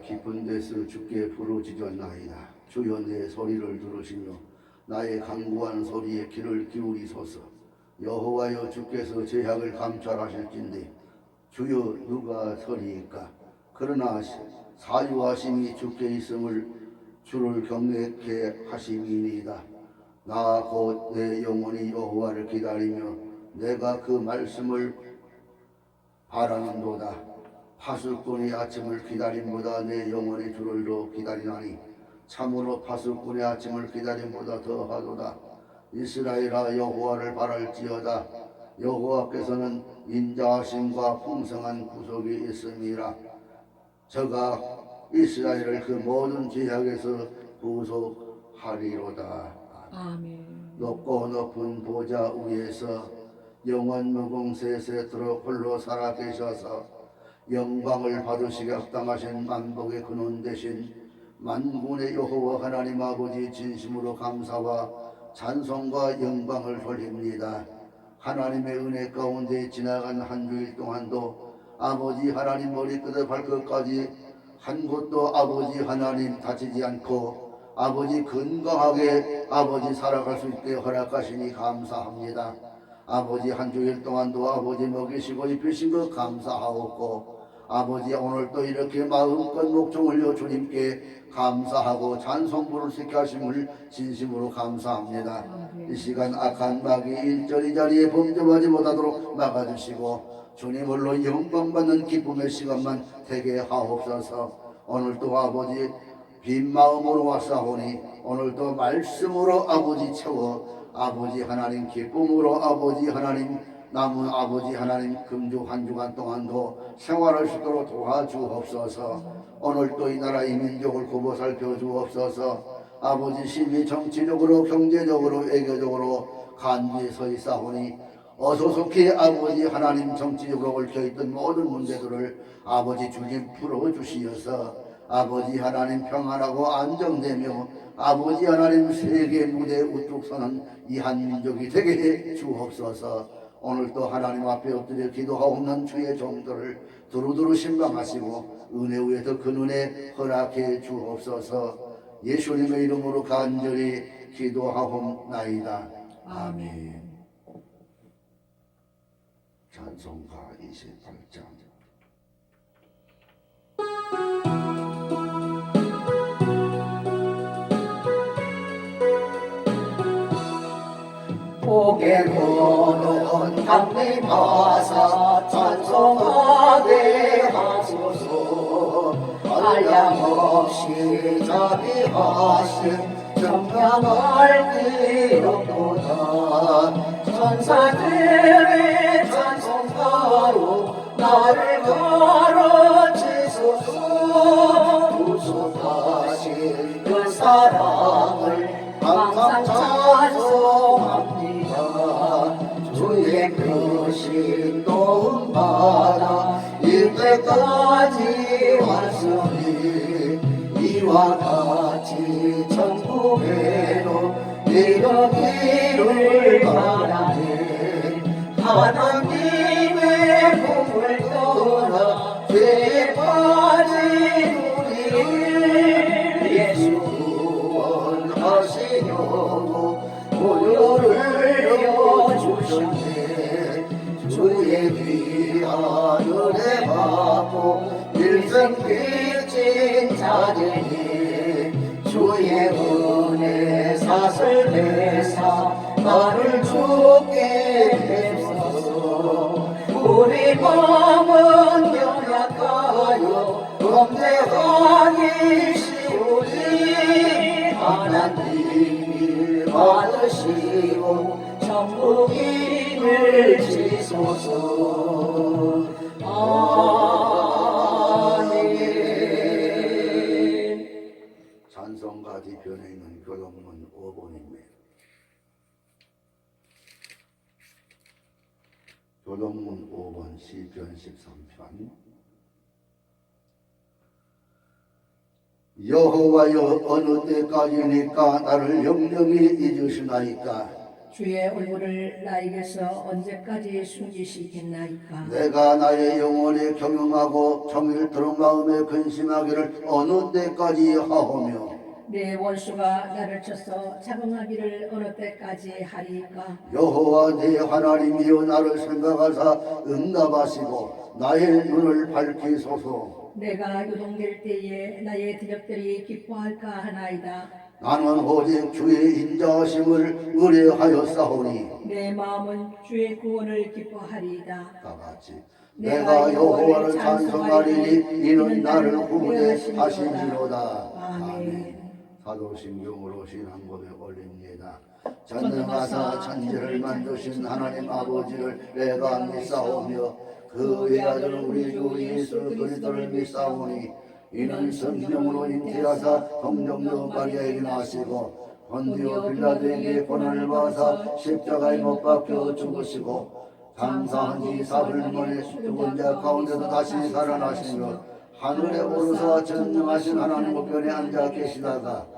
깊은 데서 주께 부르짖었나이다. 주여 내 소리를 들으시며 나의 간구한 소리에 귀를 기울이소서. 여호와여 주께서 제약을 감찰하실진데 주여 누가 서리이까? 그러나 사유하심이 주께 있음을 주를 경외케 하심이니이다. 나 곧 내 영혼이 여호와를 기다리며 내가 그 말씀을 바라는도다. 파수꾼의 아침을 기다림보다 내 영혼의 주를 더 기다리나니 참으로 파수꾼의 아침을 기다림보다 더하도다. 이스라엘아 여호와를 바랄지어다. 여호와께서는 인자하심과 풍성한 구속이 있음이라. 저가 이스라엘을 그 모든 죄악에서 구속하리로다. 아멘. 높고 높은 보좌 위에서 영원 무궁 세세토록 홀로 살아 계셔서 영광을 받으시게 합당하신 만복의 근원 되신 만군의 여호와 하나님 아버지 진심으로 감사와 찬송과 영광을 돌립니다. 하나님의 은혜 가운데 지나간 한 주일 동안도 아버지 하나님 머리끝에 발끝까지 한 곳도 아버지 하나님 다치지 않고 아버지 건강하게 아버지 살아갈 수 있게 허락하시니 감사합니다. 아버지 한 주일 동안도 아버지 먹이시고 입히신 것 감사하옵고 아버지 오늘도 이렇게 마음껏 목청 올려 주님께 감사하고 찬송 부를 수 있게 하심을 진심으로 감사합니다. 이 시간 악한 마귀 일절이 자리에 범접하지 못하도록 막아주시고 주님 홀로 영광 받는 기쁨의 시간만 되게 하옵소서 오늘도 아버지 빈 마음으로 왔사오니 오늘도 말씀으로 아버지 채워 아버지 하나님 기쁨으로 아버지 하나님 남은 아버지 하나님 금주 한 주간 동안도 생활할 수 있도록 도와주옵소서. 오늘도 이 나라 이 민족을 굽어 살펴주옵소서. 아버지 심히 정치적으로 경제적으로 외교적으로 간주에 서 있사오니 어소속히 아버지 하나님 정치적으로 얽혀있던 모든 문제들을 아버지 주님 풀어주시어서 아버지 하나님 평안하고 안정되며 아버지 하나님 세계 무대 우뚝 서는 이 한민족이 되게 해 주옵소서 오늘도 하나님 앞에 엎드려 기도하옵는 주의 종들을 두루두루 신방하시고 은혜 위에 더큰 은혜 허락해 주옵소서. 예수님의 이름으로 간절히 기도하옵나이다. 아멘. 찬송가 28장 고는 강림하사 찬송하게 하소서. 한량없이 자비하신 정량을 기록보다. 천사들의 찬송가로 나를 가르치소서. 구속하신 그 사랑을 항상 찬 때까지 왔으니 이와 같이 천국에로 이르기를 바라네 하나님의 복을 일생 빚진 자들이 주의 은혜 사슬 내사 나를 죽게 했소서. 우리 마음은 연약하여 범죄하기 쉬우니 하나님이 받으시고 천국임을 지소서 시편 13편. 여호와여 어느 때까지니까 나를 영영히 잊으시나이까? 주의 얼굴을 나에게서 언제까지 숨기시겠나이까? 내가 나의 영혼에 경영하고 정일토록 마음에 근심하기를 어느 때까지 하오며 내 원수가 나를 쳐서 자긍하기를 어느 때까지 하리까? 여호와 내 하나님이여 나를 생각하사 응답하시고 나의 눈을 밝히소서. 내가 요동될 때에 나의 대적들이 기뻐할까 하나이다. 나는 오직 주의 인자하심을 의뢰하였사오니 내 마음은 주의 구원을 기뻐하리이다. 다 같이 내가 여호와를 찬송하리니 이는 나를 후회하시니로다. 아멘 사도신경으로 신앙 고백 올립니다. 전능하사 천지를 만드신 하나님 아버지를 내가 믿사오며 그 외아들 우리 주 예수 그리스도를 믿사오니 이는 성령으로 잉태하사 동정녀 마리아에게 나시고 본디오 빌라도에게 고난을 받아사 십자가에 못 박혀 죽으시고 감사한 지 사흘 만에 죽은 자 가운데서 다시 살아나시며 하늘에 오르사 전능하신 하나님 우편에 앉아 계시다가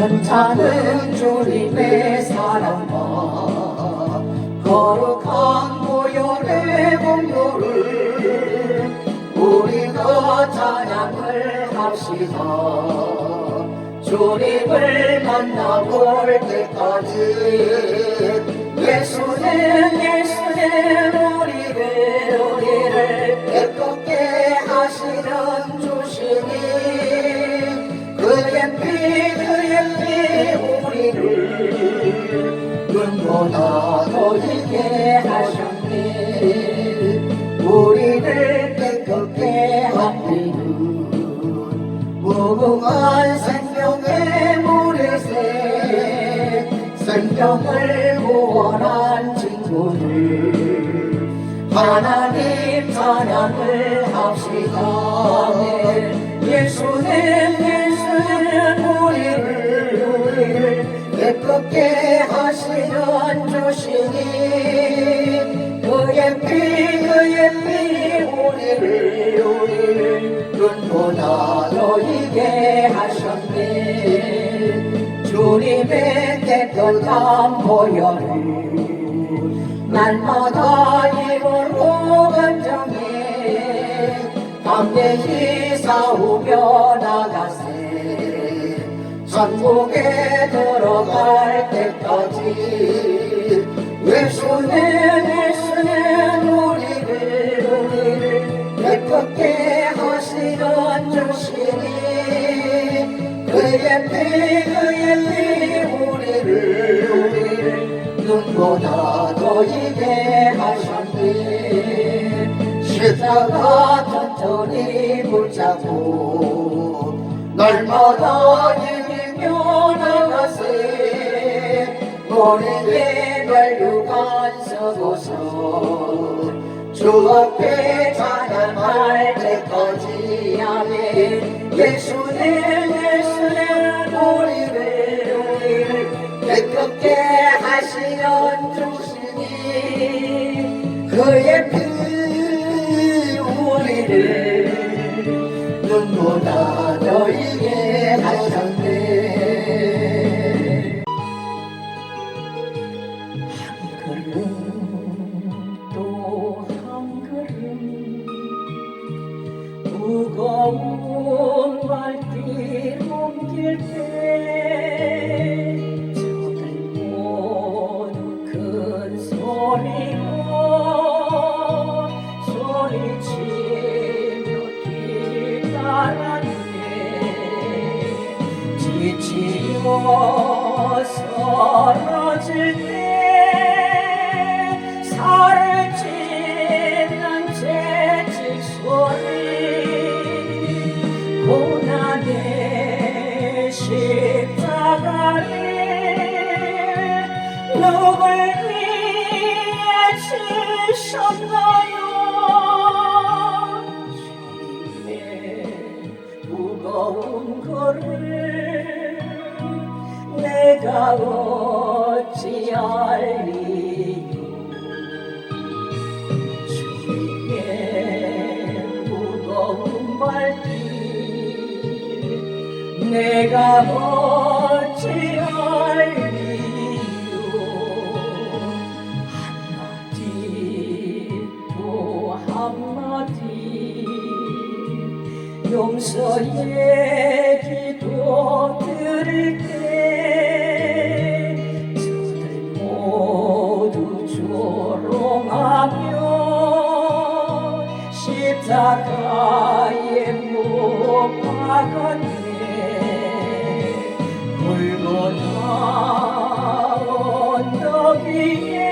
괜찮은 주님의 사랑과 거룩한 모열의 공로를 우리가 찬양을 합시다. 주님을 만나볼 때까지 예수는 예수는 우리를 우리를 깨끗게 하시는 주시니 그의 피 눈보다 더이게 하셨네 우리를 깨끗게 하리는 무궁한 생명의 물에새 생명을 구원한 친구들 하나님 찬양을 합시다 예수는 예수는 우리를 우리를 예쁘게 하시는 주시니 그의 피 그의 피 우리를 우리를 눈보다 너희게 하셨네. 주님의 깨끗한 보혈을 날마다 입으로 간정해. 담대히 싸우며 나가세. 천국에 들어갈 때까지 예수는 예수는 우리를 우리를 예쁘게 하시는 주시니 그의 피 그의 피 우리를 우리를 눈보다 더 이게 하셨네. 십자가 튼튼히 붙잡고 날마다 머리에 멸류관 서고서 주 앞에 찬양할 때까지 아멘. 예수는 예수는 우리를 우리를 깨끗게 하시는 주시니 그의 피 우리를 눈보다 너희게 하셨 누굴 위해 지셨나요? 주님의 무거운 거를 내가 십자가에 못 박았네 골고다 언덕 위에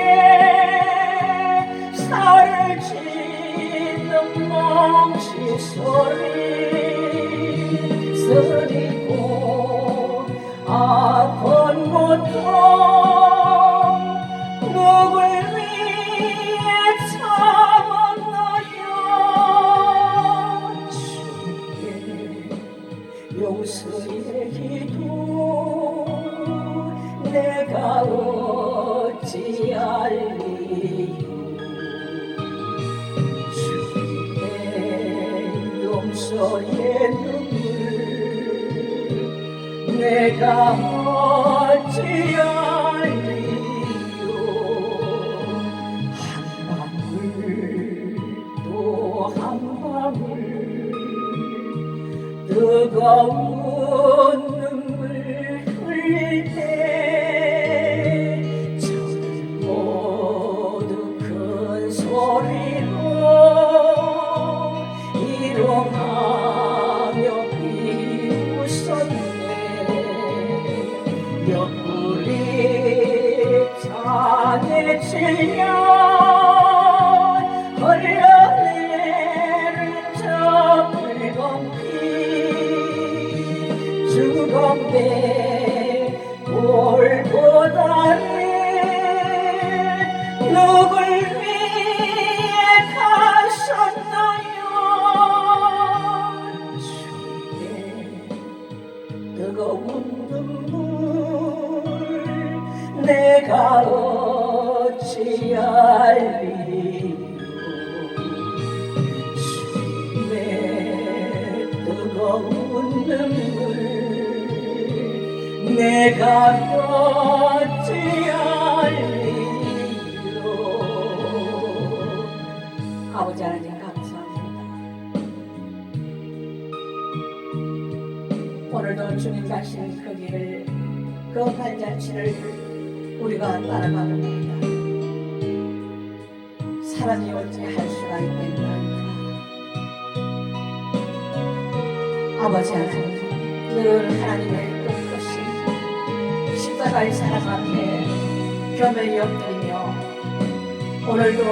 살을 찢는 멍치 소리 쓰리고 아픈 고통 kavun 내가 어찌 알리요? 아버지 하나님 감사합니다. 오늘도 주님 가신 그 길을 그 발자취를 우리가 따라가봅니다 사람이 어찌 할 수가 있겠나이까 아버지 하나님 늘 하나님의 십자가의 사랑 앞에 겸허히 엎드리며 오늘도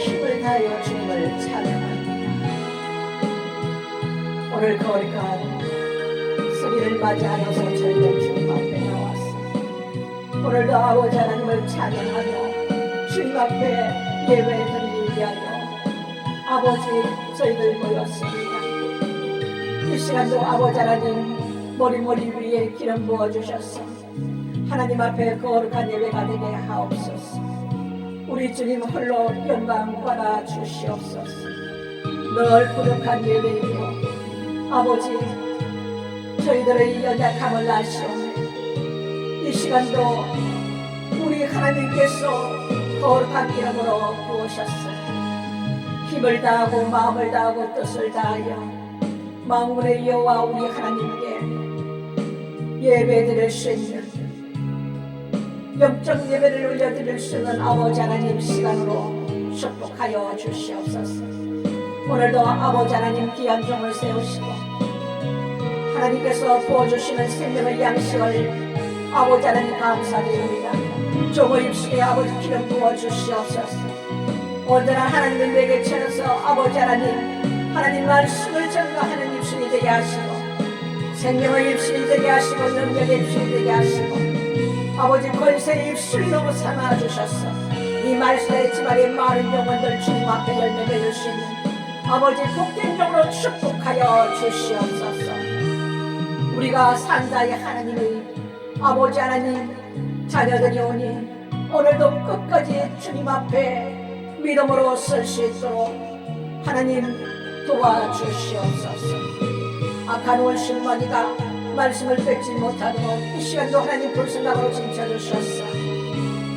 힘을 다하여 주님을 찬양합니다. 오늘 거룩한 승리를 맞이하여서 저희들 주님 앞에 나왔습니다. 오늘도 아버지 하나님을 찬양하며 주님 앞에 예배 드리기 위하여 아버지 저희들 모였습니다. 이 시간도 아버지 하나님 머리머리 위에 기름 부어주셔서 하나님 앞에 거룩한 예배가 되게 하옵소서. 우리 주님 홀로 영광 받아 주시옵소서. 늘 부족한 예배이며 아버지 저희들의 연약함을 아시오매 이 시간도 우리 하나님께서 거룩한 이름으로 부으셨어요. 힘을 다하고 마음을 다하고 뜻을 다하여 만군의 여호와 우리 하나님께 예배드릴 수 있는 영적 예배를 올려드릴 수 있는 아버지 하나님 시간으로 축복하여 주시옵소서. 오늘도 아버지 하나님 귀한 종을 세우시고 하나님께서 부어주시는 생명의 양식을 아버지 하나님 감사드립니다. 종의 입술에 아버지 기름 부어주시옵소서. 온전한 하나님을 채워서 아버지 하나님 하나님 말씀을 전가하는 입술이 되게 하시고 생명의 입술이 되게 하시고 능력의 입술이 되게 하시고 아버지 권세의 너무 삼아주셨어 이 말씀의 지말의 많은 영혼들 주님 앞에 열매 맺을 수 있는 아버지 복된적으로 축복하여 주시옵소서. 우리가 산자의 하나님의 아버지 하나님 자녀들이 오니 오늘도 끝까지 주님 앞에 믿음으로 설수 있도록 하나님 도와주시옵소서. 악한 원수마귀가 말씀을 뺏지 못하도록 이 시간도 하나님 불순간으로 징쳐주셨어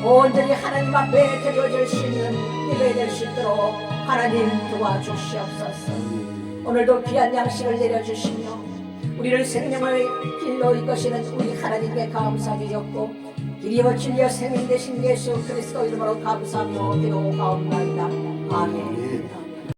온전히 하나님 앞에 드려질 수 있는 예배 될수 있도록 하나님 도와주시옵소서. 오늘도 귀한 양식을 내려주시며 우리를 생명의 길로 이끄시는 우리 하나님께 감사드렸고 길이와 진리와 생명 되신 예수 그리스도 이름으로 감사하며 기도하옵나이다. 아멘